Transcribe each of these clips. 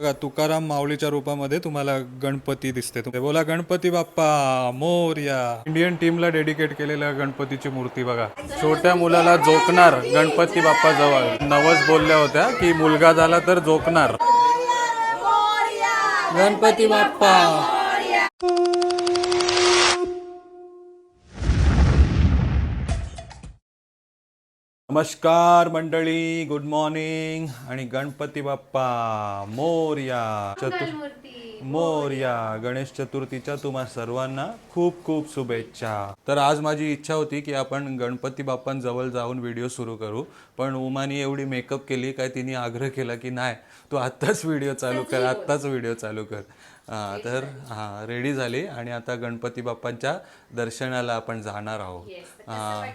बघा तुकाराम माऊलीच्या रूपामध्ये तुम्हाला गणपती दिसते. तुम्ही बोला गणपती बाप्पा मोरया. इंडियन टीमला डेडिकेट केलेल्या गणपतीची मूर्ती बघा. छोट्या मुलाला जोकणार गणपती बाप्पा जवळ. नवस बोलल्या होत्या की मुलगा झाला तर जोकणार. गणपती बाप्पा. नमस्कार मंडळी गुड मॉर्निंग आणि गणपती बाप्पा मोरया चतुर मोरया गणेश चतुर्थीच्या तुम्हा सर्वांना खूप खूप शुभेच्छा. तर आज माझी इच्छा होती की आपण गणपती बाप्पांजवळ जाऊन व्हिडिओ सुरू करू. पण उमानी एवढी मेकअप केली काय तिने आग्रह केला की नाही तू आत्ताच व्हिडिओ चालू कर आत्ताच व्हिडिओ चालू कर. तर हा रेडी झाली आणि आता गणपती बाप्पांच्या दर्शनाला आपण जाणार आहोत. हा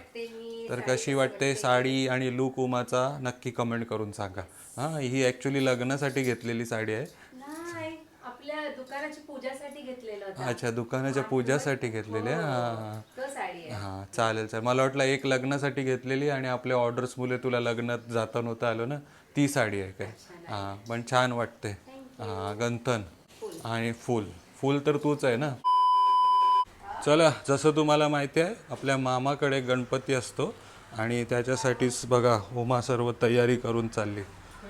तर कशी वाटते साडी आणि लुक उमाचा नक्की कमेंट करून सांगा. हा ही ॲक्च्युली लग्नासाठी घेतलेली साडी आहे. दुकानाची पूजासाठी घेतलेलं अच्छा दुकानाच्या पूजासाठी घेतलेली आहे? हा हा. चालेल चालेल. मला वाटलं एक लग्नासाठी घेतलेली आणि आपल्या ऑर्डर्स मुले तुला लग्नात जाता नव्हतं आलं ना ती साडी आहे काय? हा पण छान वाटते हा गंथन. आणि फुल. फुल तर तूच आहे ना? चला जसं तुम्हाला माहिती आहे आपल्या मामाकडे गणपती असतो आणि त्याच्यासाठीच बघा उमा सर्व तयारी करून चालली.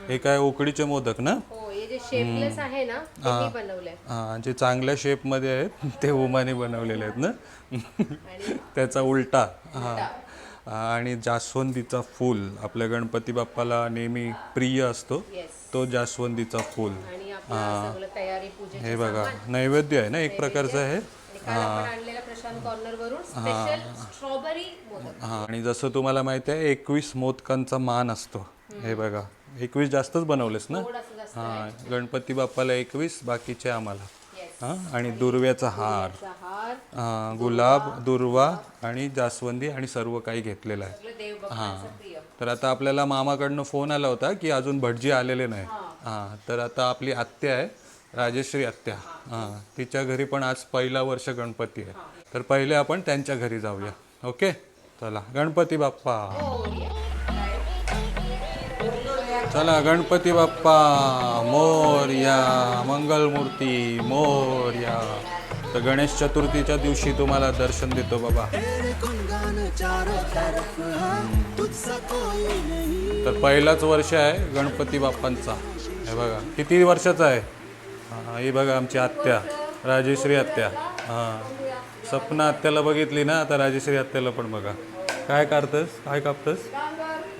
हे काय उकडीचे मोदक ना? हो हे जे हा. चांगल्या शेपमध्ये आहेत ते उमाने बनवलेले आहेत ना? त्याचा उलटा. हा. आणि जास्वंदीचा फूल. आपल्या गणपती बाप्पाला नेहमी प्रिय असतो. तो जास्वंदीचा फूल. आणि आपलं सगळं तयारी पूजेची हे बघा नैवेद्य आहे ना एक प्रकारचं आहे. आणि काल आपण आणलेला प्रशांत कॉर्नर वरून स्पेशल स्ट्रॉबेरी मोदक. हा. आणि जसं तुम्हाला माहिती आहे एकवीस मोदकांचा मान असतो. हे बघा एकवीस जास्तच बनवलेस ना? थोडंसं जास्त हा. गणपती बाप्पाला एकवीस बाकीचे आम्हाला. हा? आणि दुर्व्याचा हार. हा, गुलाब दुर्वा. आणि जास्वंदी आणि सर्व काही घेतलेलं आहे. सगळं देव भक्तांचं प्रिय. तर आता आपल्याला मामाकडनं फोन आला होता की अजून भटजी आलेले नाही. हां. तर आता आपली आत्या आहे राजेश्री आत्या. हां तिच्या घरी पण आज पहिला वर्ष गणपती आहे. तर पहिले आपण त्यांच्या घरी जाऊया. ओके? चला गणपती बाप्पा. चला गणपती बाप्पा. मोरया मंगलमूर्ती मोरया तर गणेश चतुर्थीच्या दिवशी तुम्हाला दर्शन देतो बाबा. तर पहिलाच वर्ष आहे गणपती बाप्पांचा. हे बघा किती वर्षाचा आहे? हां ही बघा आमची आत्या राजेश्री आत्या. हां. सपना आत्याला बघितली ना आता राजेश्री आत्याला पण बघा. काय काढतस? काय कापतस?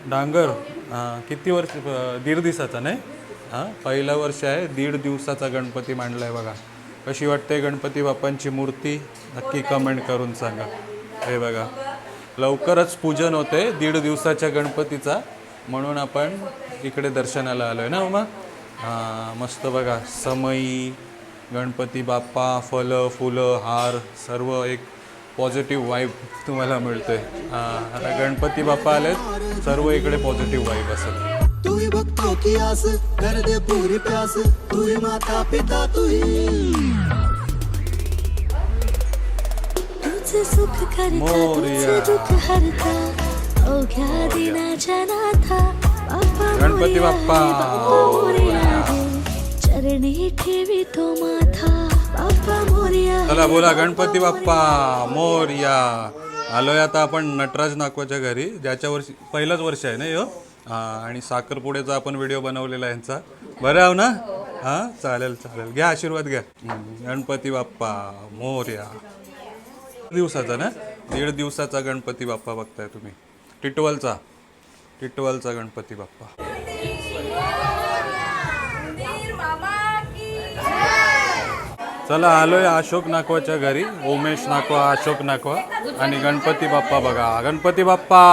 डांगर. हां किती वर्ष दीड दिवसाचा नाही? हां पहिला वर्ष आहे दीड दिवसाचा गणपती मांडला आहे बघा. कशी वाटते गणपती बाप्पांची मूर्ती? नक्की कमेंट करून सांगा. हे बघा. लवकरच पूजन होते दीड दिवसाच्या गणपतीचा. म्हणून आपण इकडे दर्शनाला आलो आहे ना मग हां मस्त बघा. समई गणपती बाप्पा फलं फुलं हार सर्व एक पॉझिटिव्ह वाईब तुम्हाला मिळते हां आता गणपती बाप्पा आलेत सर्व इकडे पॉझिटिव्ह वाईब असेल. तू की आस कर दे पूरी प्यास तू ही माता पिता तू तुझे सुख करता तुझे दुःख हरता। अवघ्या दिनाच्या नाथा बाप्पा गणपती बाप्पा. मोरया रे. चरणी ठेवी तो माथा। बाप्पा मोरया चला बोला गणपती बाप्पा मोरया आलोय आता आपण नटराज नाकवाच्या घरी ज्याच्या वर्षी पहिलंच वर्ष आहे ना हा आणि साखरपुड्याचा आपण व्हिडिओ बनवलेला आहे यांचा. बरं आहो ना? हा चालेल चालेल. घ्या आशीर्वाद घ्या. गणपती बाप्पा मोरया. दिवसाचा ना? दीड दिवसाचा गणपती बाप्पा बघताय तुम्ही. टिटवलचा. टिटवलचा गणपती बाप्पा. चला आलोय अशोक नाकवाच्या घरी. उमेश नाकवा अशोक नाकवा. आणि गणपती बाप्पा बघा. गणपती बाप्पा!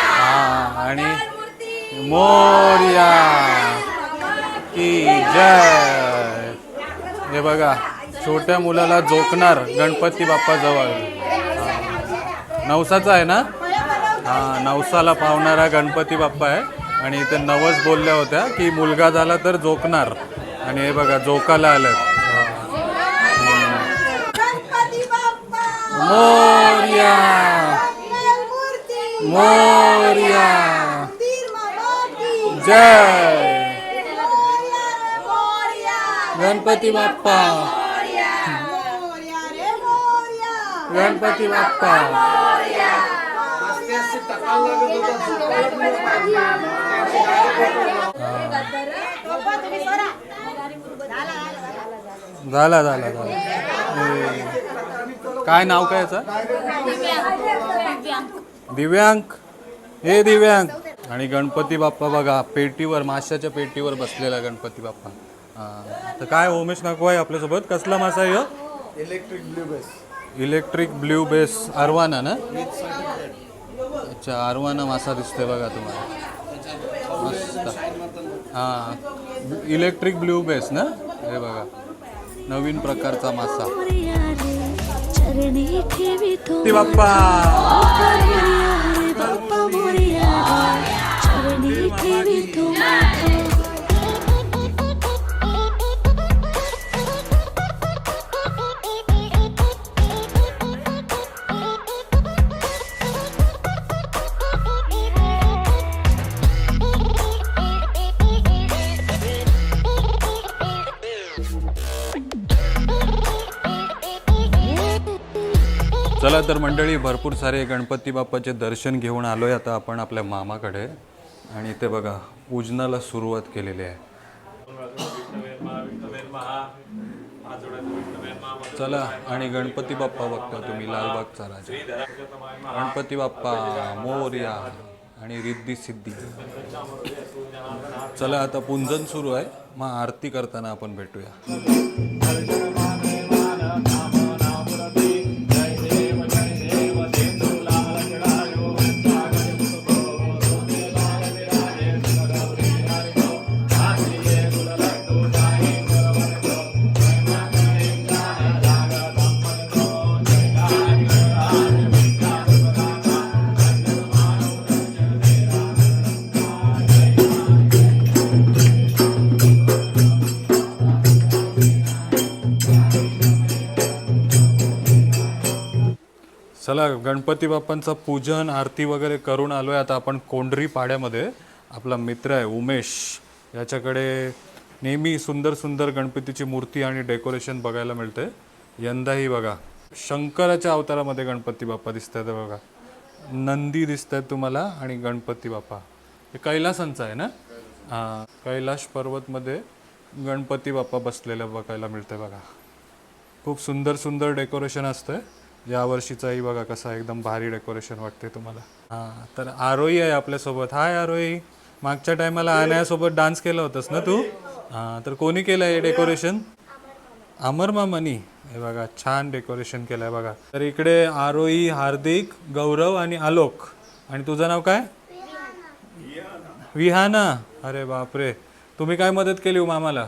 हा आणि मोर्या. की जय. हे बघा. छोट्या मुलाला जोकणार गणपती बाप्पा जवळ नवसाचा आहे ना? हा नवसाला पावणारा गणपती बाप्पा आहे. आणि इथे नवस बोलल्या होत्या की मुलगा झाला तर जोकणार. आणि हे बघा जोकाला आल्यात मोर्या! मोर्या! जय! गणपती बाप्पा! गणपती बाप्पा. झाला झाला झाला. काय नाव काय याचं? दिव्यांक. हे दिव्यांक. आणि गणपती बाप्पा बघा पेटीवर माशाच्या पेटीवर बसलेला गणपती बाप्पा. हा. तर काय उमेश नाकू आहे आपल्यासोबत? कसला मासा आहे? Electric blue base. Electric blue base arowana ना? अच्छा अरवाना मासा दिसतोय बघा तुम्हाला. मस्त. हां. इलेक्ट्रिक ब्ल्यू बेस ना? हे बघा. नवीन प्रकारचा मासा. मोरया चरणी ठेवी बाप्पा बाप्पा चला तर मंडळी भरपूर सारे गणपती बाप्पाचे दर्शन घेऊन आलो आहे आता आपण आपल्या मामाकडे. आणि ते बघा पूजनाला सुरुवात केलेली आहे. चला आणि गणपती बाप्पा बघता तुम्ही लालबागचा राजा. गणपती बाप्पा मोर्या आणि रिद्धी सिद्धी. चला आता पुंजन सुरू आहे. मग आरती करताना आपण भेटूया. चला गणपती बाप्पांचं पूजन आरती वगैरे करून आलो आहे आता आपण कोंढरी पाड्यामध्ये आपला मित्र आहे उमेश. याच्याकडे नेहमी सुंदर सुंदर गणपतीची मूर्ती आणि डेकोरेशन बघायला मिळते यंदाही बघा शंकराच्या अवतारामध्ये गणपती बाप्पा दिसत आहेत बघा. नंदी दिसत आहेत तुम्हाला आणि गणपती बाप्पा. हे कैलासांचं आहे ना? हां कैलाश पर्वतमध्ये गणपती बाप्पा बसलेलं बघायला मिळतं बघा. खूप सुंदर सुंदर डेकोरेशन असतं या वर्षीचाही बघा कसा एकदम भारी डेकोरेशन वाटते तुम्हाला. हां तर आरोही आहे आपल्यासोबत. हाय आरोही. मागच्या टायमाला आण्यासोबत डान्स केला होतास ना तू? हां तर कोणी केलं आहे डेकोरेशन अमर मामानी. हे बघा छान डेकोरेशन केलं आहे बघा. तर इकडे आरोही हार्दिक गौरव आणि आलोक. आणि तुझं नाव काय? विहाना. अरे बापरे. तुम्ही काय मदत केली हो मामाला?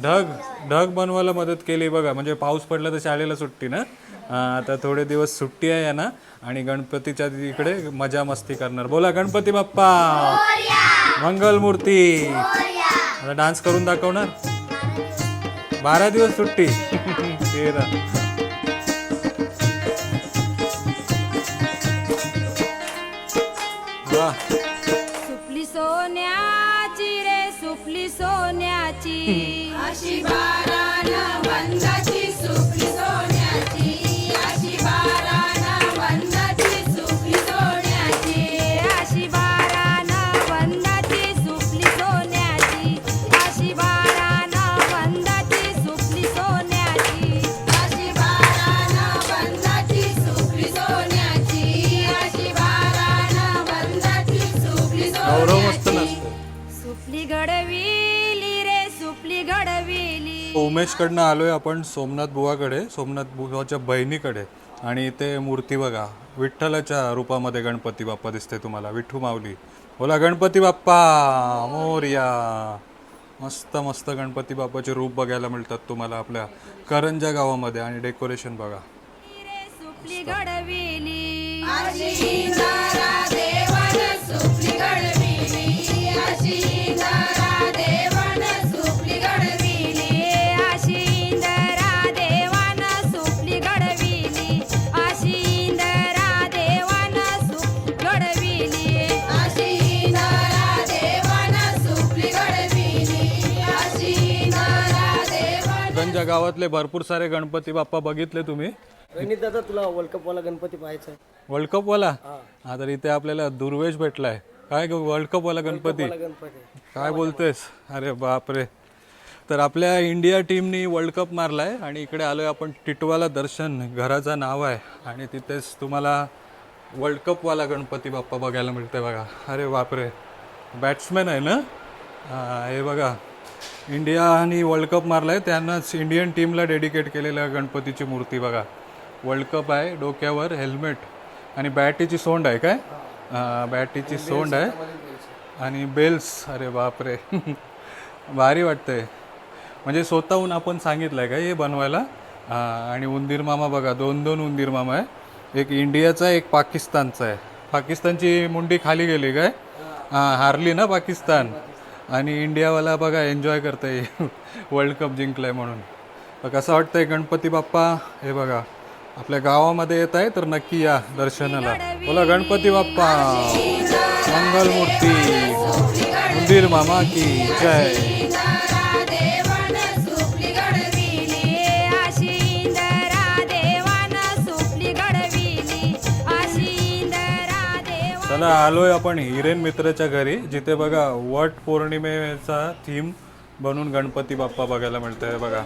ढग ढग बनवायला मदत केली बघा. म्हणजे पाऊस पडला तर शाळेला सुट्टी ना? आता थोडे दिवस सुट्टी आहे ना? आणि गणपतीच्या इकडे मजा मस्ती करणार. बोला गणपती बाप्पा! मंगलमूर्ती आता डान्स करून दाखवणार? बारा दिवस सुट्टी. तेरा. Hum. Ashibara. घडविली आलो आलोय आपण सोमनाथ बुवाकडे सोमनाथ बुवाच्या बहिणीकडे. आणि ते मूर्ती बघा विठ्ठलाच्या रूपामध्ये गणपती बाप्पा दिसते तुम्हाला. विठ्ठू माऊली. बोला गणपती बाप्पा मोर्या. मस्त मस्त गणपती बाप्पाचे रूप बघायला मिळतात तुम्हाला आपल्या करंजा गावामध्ये. आणि डेकोरेशन बघा. घडविली गंजा गावातले भरपूर सारे गणपती बाप्पा बघितले तुम्ही. दादा तुला वर्ल्ड कप वाला गणपती पाहायचा वर्ल्ड कप वाला? हा. तर इथे आपल्याला दुर्वेश भेटलाय. काय वर्ल्ड कप वाला गणपती? गणपती. काय बोलतेस? अरे बापरे. तर आपल्या इंडिया टीमनी वर्ल्ड कप मारलाय आणि इकडे आलोय आपण टिटवाला दर्शन. घराचं नाव आहे. आणि तिथेच तुम्हाला वर्ल्ड कपवाला गणपती बाप्पा बघायला मिळते बघा. अरे बापरे. बॅट्समॅन आहे ना? हा, हे बघा. इंडियानी वर्ल्ड कप मारलाय. त्यांनाच इंडियन टीमला डेडिकेट केलेल्या गणपतीची मूर्ती बघा. वर्ल्ड कप आहे डोक्यावर हेल्मेट आणि बॅटीची सोंड आहे काय? बॅटीची सोंड आहे. आणि बेल्स अरे बापरे. भारी वाटतंय. म्हणजे स्वतःहून आपण सांगितलंय का हे बनवायला? हा, आणि उंदीर मामा बघा दोन दोन उंदीर मामा आहे. एक इंडियाचा आहे एक पाकिस्तानचा आहे. पाकिस्तानची मुंडी खाली गेली काय? हां. हारली ना पाकिस्तान? आणि इंडियावाला बघा एन्जॉय करताय. वर्ल्ड कप जिंकलाय म्हणून. कसं वाटतंय गणपती बाप्पा? हे बघा आपल्या गावामध्ये येत आहे तर नक्की या दर्शनाला. बोला गणपती बाप्पा. मंगलमूर्ती. मंदिर मामा की जय. चला आलोय आपण हिरेन मित्राच्या घरी. जिथे बघा वट पौर्णिमेचा थीम बनून गणपती बाप्पा बघायला मिळतंय बघा.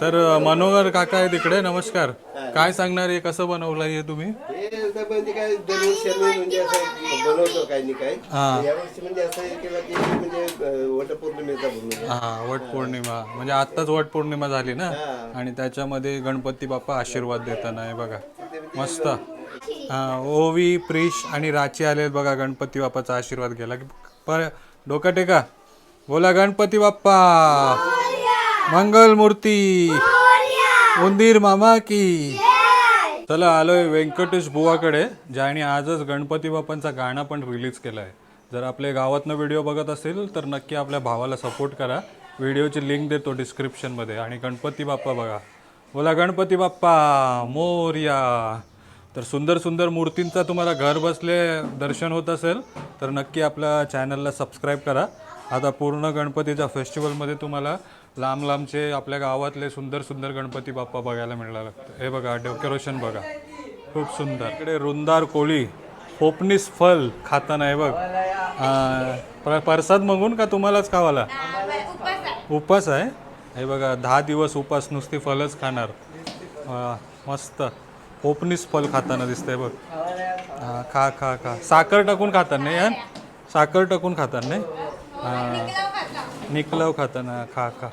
तर मनोहर काका आहे तिकडे नमस्कार. काय सांगणार आहे? कसं बनवलंय हे तुम्ही? हे म्हणजे काय दरवर्षी आम्ही म्हणजे असं बनवतो काही नाही काय हा. यावर्षी म्हणजे असं हे केलं की म्हणजे अं, वटपौर्णिमेचा बनवूया हा वट पौर्णिमा. म्हणजे आत्ताच वट पौर्णिमा झाली ना? आणि त्याच्यामध्ये गणपती बाप्पा आशीर्वाद देताना आहे बघा. मस्त. हां ओवी प्रिश आणि राची आले बघा गणपती बाप्पाचा आशीर्वाद घ्यायला. पर डोका टेका. बोला गणपती बाप्पा. मंगल मूर्ती उंदीर मामा की. चला आलोय व्यंकटेश बुवाकडे ज्याने आजच गणपती बाप्पांचा गाणं पण रिलीज केला आहे जर आपल्या गावातनं व्हिडिओ बघत असेल तर नक्की आपल्या भावाला सपोर्ट करा. व्हिडिओची लिंक देतो डिस्क्रिप्शनमध्ये आणि गणपती बाप्पा बघा. बोला गणपती बाप्पा मोर्या. तर सुंदर सुंदर मूर्तींचा तुम्हाला घर बसले दर्शन होत असेल तर नक्की आपल्या चॅनलला सबस्क्राईब करा. आता पूर्ण गणपतीच्या फेस्टिवलमध्ये तुम्हाला लांब लांबचे आपल्या गावातले सुंदर सुंदर गणपती बाप्पा बघायला मिळायला लागतं हे बघा डेकोरेशन बघा. खूप सुंदर. इकडे रुंदार कोळी फोपनीस फल खाताना आहे बघ. प्र- प्रसाद मागून का तुम्हालाच खावाला? उपास आहे. हे बघा दहा दिवस उपास नुसती फलच खाणार. मस्त. ओपनीस फल खाताना दिसतंय बघ. हा, खा खा खा. साखर टाकून खाताना नाही यार? साखर टाकून खाताना नाही? हा. निकलव खाताना खा खा.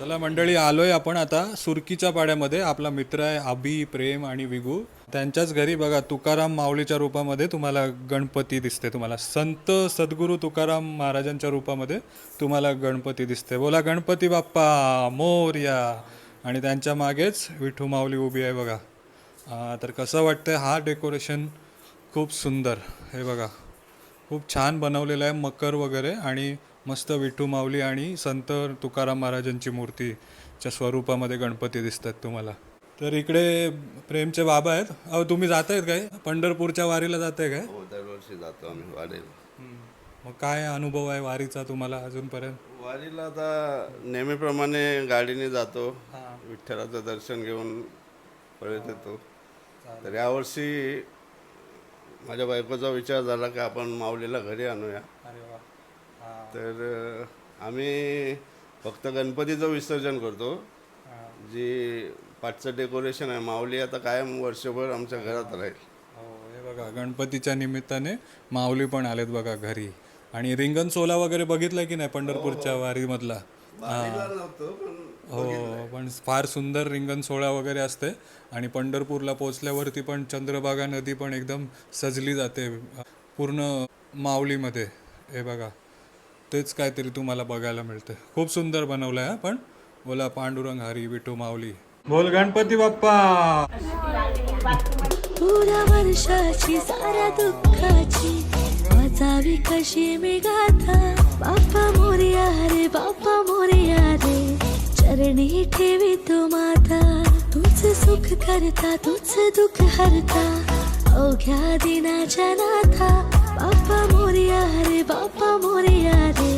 चला मंडळी आलोय आपण आता सुरकीच्या पाड्यामध्ये. आपला मित्र आहे अभि प्रेम आणि विगू. त्यांच्याच घरी बघा तुकाराम माऊलीच्या रूपामध्ये तुम्हाला गणपती दिसते तुम्हाला. संत सद्गुरू तुकाराम महाराजांच्या रूपामध्ये तुम्हाला गणपती दिसते बोला गणपती बाप्पा मोर्या. आणि त्यांच्या मागेच विठू माऊली उभी आहे बघा. तर कसं वाटतंय हा डेकोरेशन खूप सुंदर. हे बघा खूप छान बनवलेलं आहे मकर वगैरे आणि मस्त विठू माऊली आणि संत तुकाराम महाराजांची मूर्तीच्या स्वरूपामध्ये गणपती दिसतात तुम्हाला. तर इकडे प्रेमचे बाबा आहेत. अहो तुम्ही जात आहेत काय? पंढरपूरच्या वारीला जात आहे काय? हो दरवर्षी जातो आम्ही वारीला. मग काय अनुभव आहे वारीचा तुम्हाला अजूनपर्यंत? वारीला आता नेहमीप्रमाणे गाडीने जातो. विठ्ठलाचं दर्शन घेऊन परत येतो. तर यावर्षी माझ्या बायकोचा विचार झाला की आपण माऊलीला घरी आणूया. तर आम्ही फक्त गणपतीचं विसर्जन करतो. जी पाठचं डेकोरेशन आहे माऊली आता कायम वर्षभर आमच्या घरात राहील. हो हे बघा गणपतीच्या निमित्ताने माऊली पण आलेत बघा घरी. आणि रिंगण सोला वगैरे बघितलाय की नाही पंढरपूरच्या वारीमधला? हो. पण फार सुंदर रिंगण सोहळा वगैरे असते आणि पंढरपूरला पोचल्यावरती पण चंद्रभागा नदी पण एकदम सजली जाते. पूर्ण माऊलीमध्ये हे बघा. तेच काहीतरी तुम्हाला बघायला मिळते खूप सुंदर बनवलं आहे पण बोला पांडुरंग हरी विठू माऊली. बोल गणपती बाप्पा! वर्षाची साऱ्या दुःखाची वाचावी कशी मी गाथा? बाप्पा मोर्या पृथ्वी तो माता, तुझसे सुख करता, तुझसे दुख हरता। ओ क्या देना जाना था, बापा मोरिया हरे बापा मोरिया रे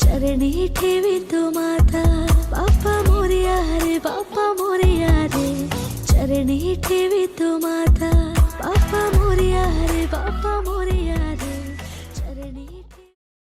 चरणी ठेवी तो माता, बापा मोरिया हरे बापा मोरिया रे चरणी ठेवी तो माता, बापा मोरिया हरे बापा मोरिया